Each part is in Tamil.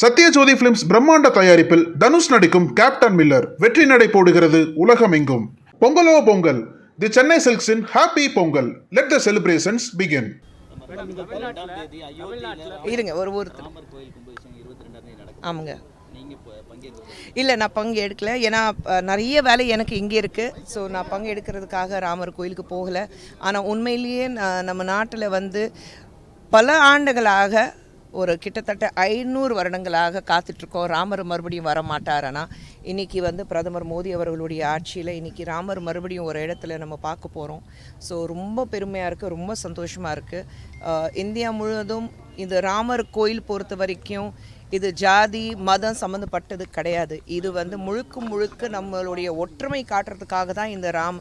சத்யஜோதி பிலிம்ஸ் பிரம்மாண்ட தயாரிப்பில் தனுஷ் நடிக்கும் கேப்டன் மில்லர் வெற்றி நடை போடுகிறது உலகமெங்கும். பொங்கலோ Pongal. The Chennai சில்க்ஸின் happy Pongal let the celebrations begin இருங்க ஒரு ஒருத்தர் ஆமாங்க. இல்லை நான் பங்கு எடுக்கல. ஏன்னா நிறைய வேலை எனக்கு இங்கே இருக்குது ஸோ நான் பங்கு எடுக்கிறதுக்காக ராமர் கோயிலுக்கு போகலை. ஆனால் உண்மையிலேயே நம்ம நாட்டில் வந்து பல ஆண்டுகளாக ஒரு கிட்டத்தட்ட ஐநூறு வருடங்களாக காத்துட்ருக்கோம். ராமர் மறுபடியும் வர மாட்டாரனா இன்றைக்கி வந்து பிரதமர் மோடி அவர்களுடைய ஆட்சியில் இன்றைக்கி ராமர் மறுபடியும் ஒரு இடத்துல நம்ம பார்க்க போகிறோம் ஸோ ரொம்ப பெருமையாக இருக்குது ரொம்ப சந்தோஷமாக இருக்குது இந்தியா முழுவதும் இந்த ராமர் கோயில் பொறுத்த வரைக்கும் இது ஜாதி மதம் சம்மந்தப்பட்டது கிடையாது. இது வந்து முழுக்க முழுக்க நம்மளுடைய ஒற்றுமை காட்டுறதுக்காக தான் இந்த ராம்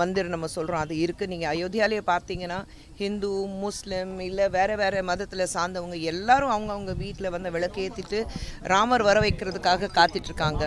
மந்திர் நம்ம சொல்கிறோம் அது இருக்குது நீங்கள் அயோத்தியாலேயே பார்த்தீங்கன்னா ஹிந்து முஸ்லீம் இல்லை வேறு வேறு மதத்தில் சார்ந்தவங்க எல்லாரும் அவங்கவுங்க வீட்டில் வந்து விளக்கேற்றிட்டு ராமர் வர வைக்கிறதுக்காக காத்திட்ருக்காங்க.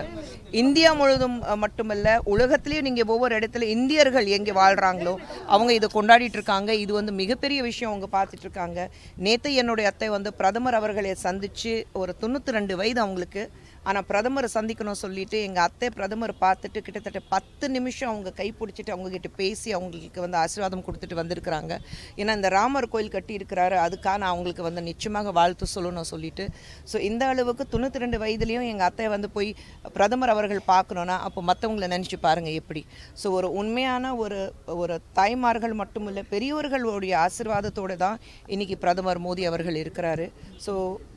இந்தியா முழுவதும் மட்டுமல்ல உலகத்துலேயும் நீங்கள் ஒவ்வொரு இடத்துல இந்தியர்கள் எங்கே வாழ்கிறாங்களோ அவங்க இதை கொண்டாடிட்டு இருக்காங்க இது வந்து மிகப்பெரிய விஷயம் அவங்க பார்த்துட்ருக்காங்க நேற்று என்னுடைய அத்தை வந்து பிரதமர் அவர்களை சந்தித்து ஒரு தொண்ணூற்றி ரெண்டு வயது அவங்களுக்கு. ஆனால் பிரதமரை சந்திக்கணும் சொல்லிட்டு எங்கள் அத்தை பிரதமர் பார்த்துட்டு கிட்டத்தட்ட பத்து நிமிஷம் அவங்க கை பிடிச்சிட்டு அவங்கக்கிட்ட பேசி அவங்களுக்கு வந்து ஆசீர்வாதம் கொடுத்துட்டு வந்திருக்கிறாங்க. ஏன்னா இந்த ராமர் கோயில் கட்டி இருக்கிறாரு அதுக்காக நான் அவங்களுக்கு வந்து நிச்சயமாக வாழ்த்து சொல்லணும் சொல்லிட்டு. ஸோ இந்த அளவுக்கு தொண்ணூற்றி ரெண்டு வயதுலேயும் எங்கள் அத்தை வந்து போய் பிரதமர் அவர்கள் பார்க்கணுன்னா அப்போ மற்றவங்களை நினச்சி பாருங்கள் எப்படி. ஸோ ஒரு உண்மையான ஒரு ஒரு தாய்மார்கள் மட்டுமில்லை பெரியவர்களுடைய ஆசீர்வாதத்தோடு தான் இன்றைக்கி பிரதமர் மோடி அவர்கள் இருக்கிறாரு. ஸோ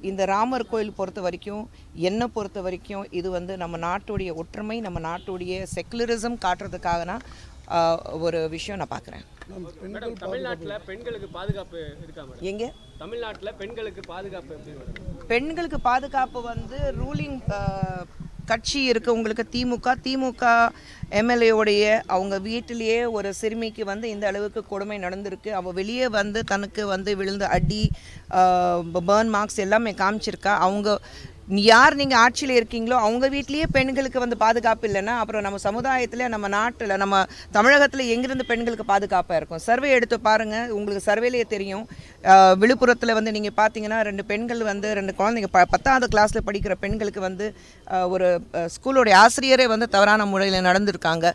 இந்த ராமர் கோயில் பொறுத்த வரைக்கும் என்னை பொறுத்த வரைக்கும் இது வந்து நம்ம நாட்டுடைய ஒற்றுமை நம்ம நாட்டுடைய செக்குலரிசம் காட்டுறதுக்காக ஒரு விஷயம் நான் பார்க்குறேன். மேடம் தமிழ்நாட்டில் பெண்களுக்கு பாதுகாப்பு இருக்கா மேடம்? எங்கே? தமிழ்நாட்டில் பெண்களுக்கு பாதுகாப்பு எப்படி மேடம்? பெண்களுக்கு பாதுகாப்பு வந்து ரூலிங் கட்சி இருக்குது உங்களுக்கு திமுக திமுக எம்எல்ஏவுடைய அவங்க வீட்டிலேயே ஒரு சிறுமிக்கு வந்து இந்த அளவுக்கு கொடுமை நடந்திருக்கு. அவள் வெளியே வந்து தனக்கு வந்து விழுந்த அடி பேர்ன் மார்க்ஸ் எல்லாமே காமிச்சிருக்கா. அவங்க யார் நீங்கள் ஆட்சியில் இருக்கீங்களோ அவங்க வீட்லேயே பெண்களுக்கு வந்து பாதுகாப்பு இல்லைன்னா அப்புறம் நம்ம சமுதாயத்தில் நம்ம நாட்டில் நம்ம தமிழகத்தில் எங்கிருந்து பெண்களுக்கு பாதுகாப்பாக இருக்கும்? சர்வே எடுத்து பாருங்கள் உங்களுக்கு சர்வேலேயே தெரியும். விழுப்புரத்தில் வந்து நீங்கள் பார்த்தீங்கன்னா ரெண்டு பெண்கள் வந்து ரெண்டு குழந்தைங்க ப பத்தாவது கிளாஸில் படிக்கிற பெண்களுக்கு வந்து ஒரு ஸ்கூலோடைய ஆசிரியரே வந்து தவறான முறையில் நடந்திருக்காங்க.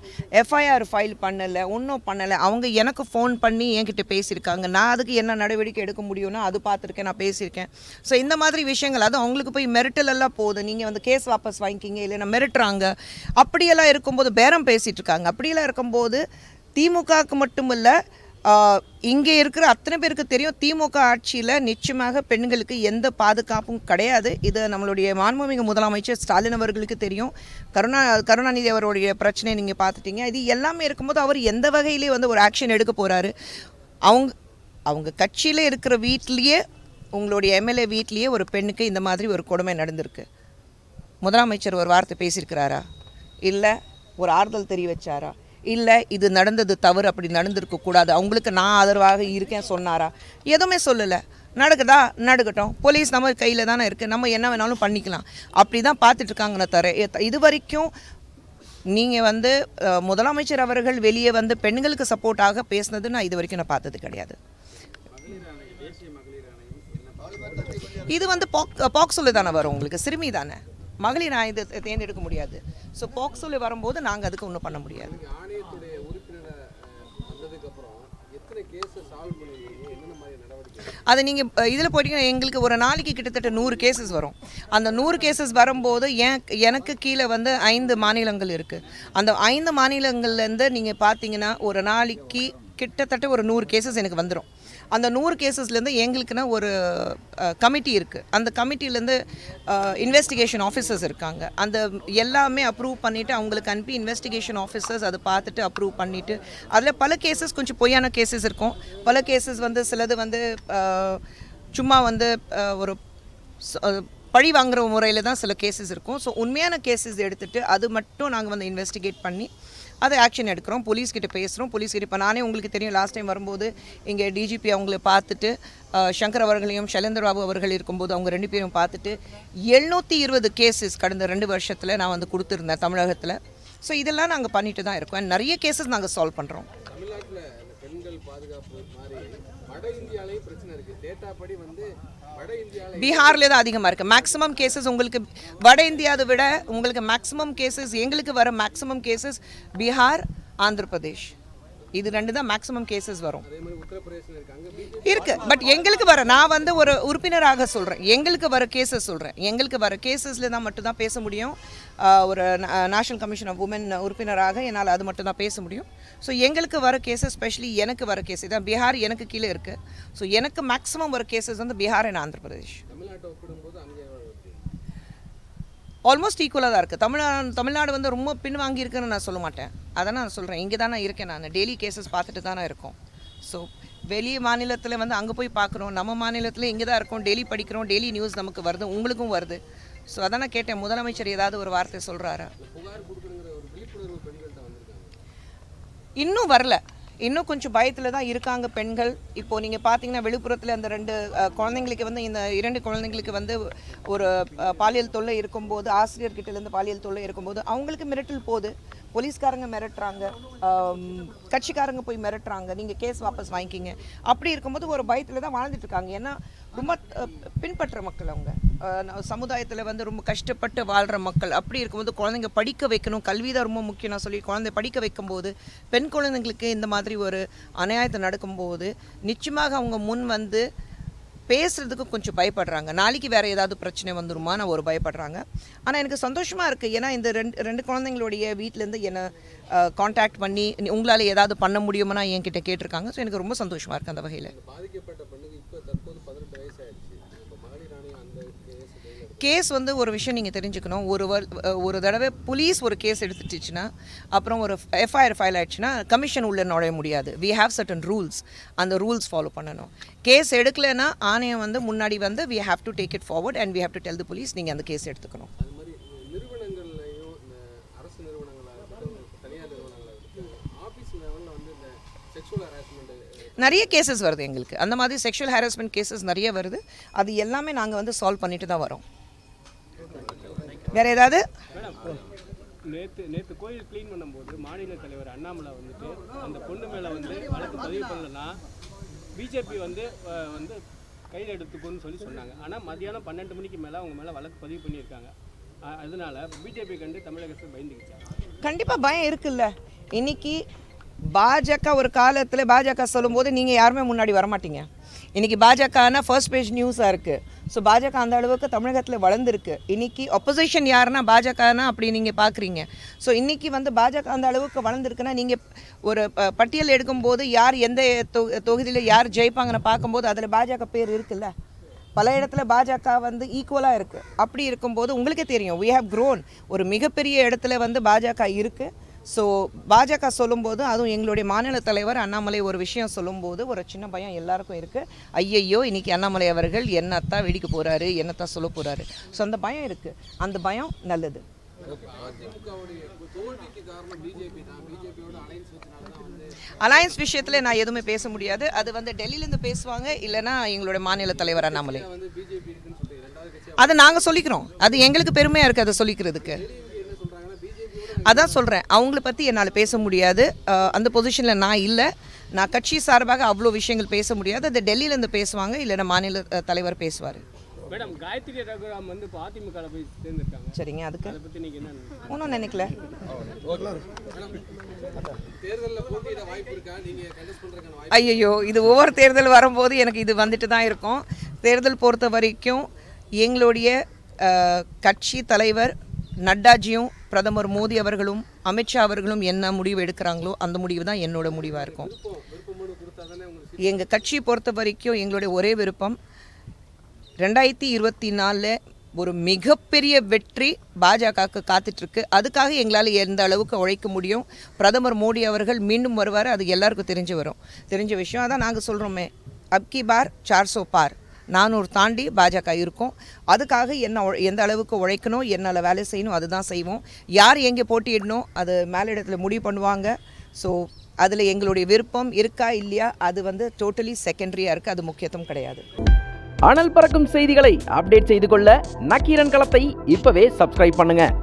எஃப்ஐஆர் ஃபைல் பண்ணலை ஒன்றும் பண்ணலை. அவங்க எனக்கு ஃபோன் பண்ணி என்கிட்ட பேசியிருக்காங்க. நான் அதுக்கு என்ன நடவடிக்கை எடுக்க முடியும்னா அது பார்த்துருக்கேன் நான் பேசியிருக்கேன். ஸோ இந்த மாதிரி விஷயங்கள் அது அவங்களுக்கு போய் மிரட்டல் எல்லாம் போகுது. நீங்கள் வந்து கேஸ் வாபஸ் வாங்கிக்கிங்க இல்லைன்னா மிரட்டுறாங்க. அப்படியெல்லாம் இருக்கும்போது பேரம் பேசிகிட்டு இருக்காங்க. அப்படியெல்லாம் இருக்கும்போது திமுகவுக்கு மட்டும் இல்லை இங்கே இருக்கிற அத்தனை பேருக்கு தெரியும் திமுக ஆட்சியில் நிச்சயமாக பெண்களுக்கு எந்த பாதுகாப்பும் கிடையாது. இது நம்மளுடைய மாண்புமிகு முதலமைச்சர் ஸ்டாலின் அவர்களுக்கு தெரியும். கருணா கருணாநிதி அவருடைய பிரச்சனையை நீங்கள் பார்த்துட்டீங்க. இது எல்லாமே இருக்கும்போது அவர் எந்த வகையிலே வந்து ஒரு ஆக்ஷன் எடுக்க போகிறாரு அவங்க அவங்க கட்சியில் இருக்கிற வீட்லேயே உங்களுடைய எம்எல்ஏ வீட்லேயே ஒரு பெண்ணுக்கு இந்த மாதிரி ஒரு கொடுமை நடந்திருக்கு. முதலமைச்சர் ஒரு வார்த்தை பேசியிருக்கிறாரா? இல்லை ஒரு ஆறுதல் தெரிய வச்சாரா? இல்லை இது நடந்தது தவறு அப்படி நடந்திருக்கக்கூடாது அவங்களுக்கு நான் ஆதரவாக இருக்கேன் சொன்னாரா? எதுவுமே சொல்லலை. நடக்குதா? நடக்கட்டும். போலீஸ் நம்ம கையில் தானே இருக்குது நம்ம என்ன வேணாலும் பண்ணிக்கலாம். அப்படி தான் பார்த்துட்ருக்காங்கன்னு தர இது வரைக்கும் நீங்கள் வந்து முதலமைச்சர் அவர்கள் வெளியே வந்து பெண்களுக்கு சப்போர்ட்டாக பேசுனது நான் இது வரைக்கும் நான் பார்த்தது கிடையாது. இது வந்து பாக் பாக்ஸோல தானே வரும் உங்களுக்கு? சிறுமி தானே? மகளிர் இது தேர்ந்தெடுக்க முடியாது. ஸோ பாக்ஸோல வரும்போது நாங்கள் அதுக்கு ஒன்றும் பண்ண முடியாது. அது நீங்கள் இதில் போயிட்டீங்கன்னா எங்களுக்கு ஒரு நாளைக்கு கிட்டத்தட்ட நூறு கேசஸ் வரும். அந்த நூறு கேசஸ் வரும்போது என் எனக்கு கீழே வந்து ஐந்து மாநிலங்கள் இருக்குது அந்த ஐந்து மாநிலங்கள்லேருந்து நீங்கள் பார்த்தீங்கன்னா ஒரு நாளைக்கு கிட்டத்தட்ட ஒரு நூறு கேசஸ் எனக்கு வந்துடும் அந்த நூறு கேசஸ்லேருந்து எங்களுக்குன்னா ஒரு கமிட்டி இருக்குது அந்த கமிட்டிலேருந்து இன்வெஸ்டிகேஷன் ஆஃபீஸர்ஸ் இருக்காங்க. அந்த எல்லாமே அப்ரூவ் பண்ணிவிட்டு அவங்களுக்கு அனுப்பி இன்வெஸ்டிகேஷன் ஆஃபீஸர்ஸ் அதை பார்த்துட்டு அப்ரூவ் பண்ணிவிட்டு அதில் பல கேசஸ் கொஞ்சம் பொய்யான கேசஸ் இருக்கும். பல கேசஸ் வந்து சிலது வந்து சும்மா வந்து ஒரு பழி வாங்குற முறையில் தான் சில கேசஸ் இருக்கும். ஸோ உண்மையான கேசஸ் எடுத்துகிட்டு அது மட்டும் நாங்கள் வந்து இன்வெஸ்டிகேட் பண்ணி அதை ஆக்ஷன் எடுக்கிறோம். போலீஸ்கிட்ட பேசுகிறோம் போலீஸ்கிட்ட இப்போ நானே உங்களுக்கு தெரியும் லாஸ்ட் டைம் வரும்போது இங்கே டிஜிபி அவங்கள பார்த்துட்டு சங்கர் அவர்களையும் ஷைலேந்தர் பாபு அவர்கள் இருக்கும்போது அவங்க ரெண்டு பேரும் பார்த்துட்டு எழுநூற்றி இருபது கேசஸ் கடந்த ரெண்டு வருஷத்தில் நான் வந்து கொடுத்துருந்தேன் தமிழகத்தில். ஸோ இதெல்லாம் நாங்கள் பண்ணிட்டு தான் இருக்கோம். நிறைய கேசஸ் நாங்கள் சால்வ் பண்ணுறோம் தமிழ்நாட்டில் பாதுகாப்பு மாதிரி வட பிரச்சனை இருக்குது டேட்டா படி வந்து தான் அதிகமாக இருக்குது மேக்ஸிமம் கேசஸ் உங்களுக்கு வட இந்தியாவை விட உங்களுக்கு மேக்ஸிமம் கேசஸ் எங்களுக்கு வர மேக்ஸிமம் கேசஸ் பீகார் ஆந்திர பிரதேஷ் இது ரெண்டு தான் மேக்ஸிமம் கேசஸ் வரும். இருக்கு பட் எங்களுக்கு வர நான் வந்து ஒரு உறுப்பினராக சொல்கிறேன் எங்களுக்கு வர கேசஸ் சொல்கிறேன் எங்களுக்கு வர கேசஸில் தான் மட்டும் தான் பேச முடியும். ஒரு நேஷனல் கமிஷன் ஆஃப் உமன் உறுப்பினராக என்னால் அது மட்டும் தான் பேச முடியும். ஸோ எங்களுக்கு வர கேசஸ் ஸ்பெஷலி எனக்கு வர கேஸ் இதான் பீகார் எனக்கு கீழே இருக்குது ஸோ எனக்கு மேக்ஸிமம் வர கேசஸ் வந்து பீகார் அண்ட் ஆந்திர பிரதேஷ்? ஆல்மோஸ்ட் ஈக்குவலாக தான் இருக்குது தமிழ்நாடு தமிழ்நாடு வந்து ரொம்ப பின்வாங்கி இருக்குன்னு நான் சொல்ல மாட்டேன். அதை நான் சொல்கிறேன் இங்கே தான் நான் இருக்கேன் நான். டெய்லி கேசஸ் பார்த்துட்டு தானே இருக்கோம். ஸோ வெளி மாநிலத்தில் வந்து அங்கே போய் பார்க்குறோம். நம்ம மாநிலத்தில் இங்கே தான் இருக்கோம். டெய்லி படிக்கிறோம். டெய்லி நியூஸ் நமக்கு வருது. உங்களுக்கும் வருது. ஸோ அதான் நான் கேட்டேன். முதலமைச்சர் ஏதாவது ஒரு வார்த்தை சொல்கிறாரா இன்னும் வரல. இன்னும் கொஞ்சம் பயத்தில் தான் இருக்காங்க பெண்கள். இப்போது நீங்கள் பார்த்தீங்கன்னா விழுப்புரத்தில் அந்த ரெண்டு குழந்தைங்களுக்கு வந்து இந்த இரண்டு குழந்தைங்களுக்கு வந்து ஒரு பாலியல் தொல்லை இருக்கும்போது ஆசிரியர்கிட்டேருந்து பாலியல் தொல்லை இருக்கும்போது அவங்களுக்கு மிரட்டல் போகுது. போலீஸ்காரங்க மிரட்டுறாங்க கட்சிக்காரங்க போய் மிரட்டுறாங்க நீங்கள் கேஸ் வாபஸ் வாங்கிக்கிங்க. அப்படி இருக்கும்போது ஒரு பயத்தில் தான் வாழ்ந்துட்டு இருக்காங்க ஏன்னா ரொம்ப பின்பற்ற மக்கள் அவங்க. சமுதாயத்தில் வந்து ரொம்ப கஷ்டப்பட்டு வாழ்கிற மக்கள். அப்படி இருக்கும்போது குழந்தைங்க படிக்க வைக்கணும். கல்வி தான் ரொம்ப முக்கியம். நான் சொல்லி குழந்தை படிக்க வைக்கும்போது பெண் குழந்தைங்களுக்கு இந்த மாதிரி ஒரு அநியாயத்தை நடக்கும்போது நிச்சயமாக அவங்க முன் வந்து பேசுகிறதுக்கு கொஞ்சம் பயப்படுறாங்க. நாளைக்கு வேறு ஏதாவது பிரச்சனை வந்துருமா? நான் ஒரு பயப்படுறாங்க. ஆனால் எனக்கு சந்தோஷமாக இருக்குது ஏன்னா இந்த ரெண்டு ரெண்டு குழந்தைங்களுடைய வீட்டிலேருந்து என்னை காண்டாக்ட் பண்ணி உங்களால் ஏதாவது பண்ண முடியுமா என்கிட்ட கேட்டிருக்காங்க. ஸோ எனக்கு ரொம்ப சந்தோஷமாக இருக்குது அந்த வகையில் இந்த பாதிக்கப்பட்ட பெண்ணுக்கு இப்போ தற்போது பதினெட்டு வயசு ஆயிடுச்சு இப்போ மகளிர் ஆணையம் அந்த கேஸ் வந்து ஒரு விஷயம் நீங்கள் தெரிஞ்சுக்கணும். ஒரு ஒரு தடவை போலீஸ் ஒரு கேஸ் எடுத்துட்டுச்சுன்னா அப்புறம் ஒரு எஃப்ஐஆர் ஃபைல் ஆயிடுச்சுன்னா கமிஷன் உள்ளே நுழைய முடியாது. வி ஹேவ் சர்டன் ரூல்ஸ் அந்த ரூல்ஸ் ஃபாலோ பண்ணணும். கேஸ் எடுக்கலைன்னா ஆணையம் வந்து முன்னாடி வந்து we have to take it forward and we have to tell the police நீங்கள் அந்த கேஸ் எடுத்துக்கணும். நிறைய கேசஸ் வருது எங்களுக்கு. அந்த மாதிரி செக்ஷுவல் ஹாரஸ்மெண்ட் கேசஸ் நிறைய வருது. அது எல்லாமே நாங்கள் வந்து சால்வ் பண்ணிட்டு தான் வரோம். வேறு ஏதாவது? நேற்று நேற்று கோயில் க்ளீன் பண்ணும்போது மாநில தலைவர் அண்ணாமலை வந்துட்டு அந்த பொண்ணு மேலே வந்து வழக்கு பதிவு பண்ணலன்னா பிஜேபி வந்து வந்து கையில் எடுத்துக்கோன்னு சொல்லி சொன்னாங்க. ஆனால் மதியானம் பன்னெண்டு மணிக்கு மேலே அவங்க மேலே வழக்கு பதிவு பண்ணியிருக்காங்க. அதனால பிஜேபி கண்டு தமிழக அரசு பயந்துக்கிச்சாங்க கண்டிப்பாக பயம் இருக்குல்ல. இன்னைக்கு பாஜக ஒரு காலத்தில் பாஜக சொல்லும்போது நீங்கள் யாருமே முன்னாடி வரமாட்டீங்க. இன்றைக்கி பாஜகனா ஃபர்ஸ்ட் பேஜ் நியூஸாக இருக்குது ஸோ பாஜக அந்த அளவுக்கு தமிழகத்தில் வளர்ந்துருக்கு. இன்றைக்கி அப்போசிஷன் யாருன்னா பாஜகனா அப்படி நீங்கள் பார்க்குறீங்க ஸோ இன்றைக்கி வந்து பாஜக அந்த அளவுக்கு வளர்ந்துருக்குன்னா நீங்கள் ஒரு ப- பட்டியல் எடுக்கும்போது யார் எந்த தொகுதியில் யார் ஜெயிப்பாங்கன்னு பார்க்கும்போது அதில் பாஜக பேர் இருக்குல்ல? பல இடத்துல பாஜக வந்து ஈக்குவலாக இருக்குது அப்படி இருக்கும்போது உங்களுக்கே தெரியும். வி ஹவ் க்ரோன் ஒரு மிகப்பெரிய இடத்துல வந்து பாஜக இருக்குது ஸோ பாஜக சொல்லும்போது அதுவும் எங்களுடைய மாநில தலைவர் அண்ணாமலை ஒரு விஷயம் சொல்லும்போது ஒரு சின்ன பயம் எல்லாருக்கும் இருக்குது ஐயையோ இன்னைக்கு அண்ணாமலை அவர்கள் என்னத்தான் வெடிக்க போகிறாரு என்னத்தான் சொல்ல போகிறாரு ஸோ அந்த பயம் இருக்குது அந்த பயம் நல்லது. அலையன்ஸ் விஷயத்தில் நான் எதுவுமே பேச முடியாது. அது வந்து டெல்லியிலேருந்து பேசுவாங்க இல்லைன்னா எங்களுடைய மாநில தலைவர் அண்ணாமலை. அதை நாங்கள் சொல்லிக்கிறோம். அது எங்களுக்கு பெருமையாக இருக்குது அதை சொல்லிக்கிறதுக்கு. அதான் சொல்கிறேன் அவங்கள பற்றி என்னால் பேச முடியாது. அந்த பொசிஷனில் நான் இல்லை. நான் கட்சி சார்பாக அவ்வளோ விஷயங்கள் பேச முடியாது. அது டெல்லியிலேருந்து பேசுவாங்க இல்லைன்னா மாநில தலைவர் பேசுவார். மேடம் காயத்ரி ரகுராம் வந்து இப்போ அதிமுகவில் போய் சேர்ந்துருக்காங்க. சரிங்க அதுக்கு? அதை பற்றி நீங்கள் என்ன நினைக்கிறீங்க? ஒன்றும் நினைக்கல. தேர்தலில் போட்டியிட வாய்ப்பு இருக்கா? நீங்க கண்டஸ்ட் பண்றதுக்கான வாய்ப்பு ஐயோ இது ஒவ்வொரு தேர்தல் வரும்போது எனக்கு இது வந்துட்டு தான் இருக்கும். தேர்தல் பொறுத்த வரைக்கும் எங்களுடைய கட்சி தலைவர் நட்டாஜியும் பிரதமர் மோடி அவர்களும் அமித்ஷா அவர்களும் என்ன முடிவு எடுக்கிறாங்களோ அந்த முடிவு தான் என்னோட முடிவாக இருக்கும். எங்கள் கட்சியை பொறுத்த வரைக்கும் எங்களுடைய ஒரே விருப்பம் ரெண்டாயிரத்தி இருபத்தி நாலில் ஒரு மிகப்பெரிய வெற்றி பாஜகவுக்கு காத்துட்ருக்கு. அதுக்காக எங்களால் எந்த அளவுக்கு உழைக்க முடியும்? பிரதமர் மோடி அவர்கள் மீண்டும் வருவார் அது எல்லாருக்கும் தெரிஞ்சு வரும். தெரிஞ்ச விஷயம் அதான் நாங்கள் சொல்கிறோமே அப்கி பார் சார்சோ பார். நானூறு தாண்டி பாஜக இருக்கும். அதுக்காக என்ன எந்த அளவுக்கு உழைக்கணும் என்னால் வேலை செய்யணும் அதுதான் செய்வோம். யார் எங்கே போட்டியிடணும் அது மேலிடத்தில் முடிவு பண்ணுவாங்க. ஸோ அதில் எங்களுடைய விருப்பம் இருக்கா இல்லையா அது வந்து டோட்டலி செகண்டரியாக இருக்குது அது முக்கியத்துவம் கிடையாது. அனல் பறக்கும் செய்திகளை அப்டேட் செய்து கொள்ள நக்கீரன் களத்தை இப்போவே சப்ஸ்கிரைப் பண்ணுங்கள்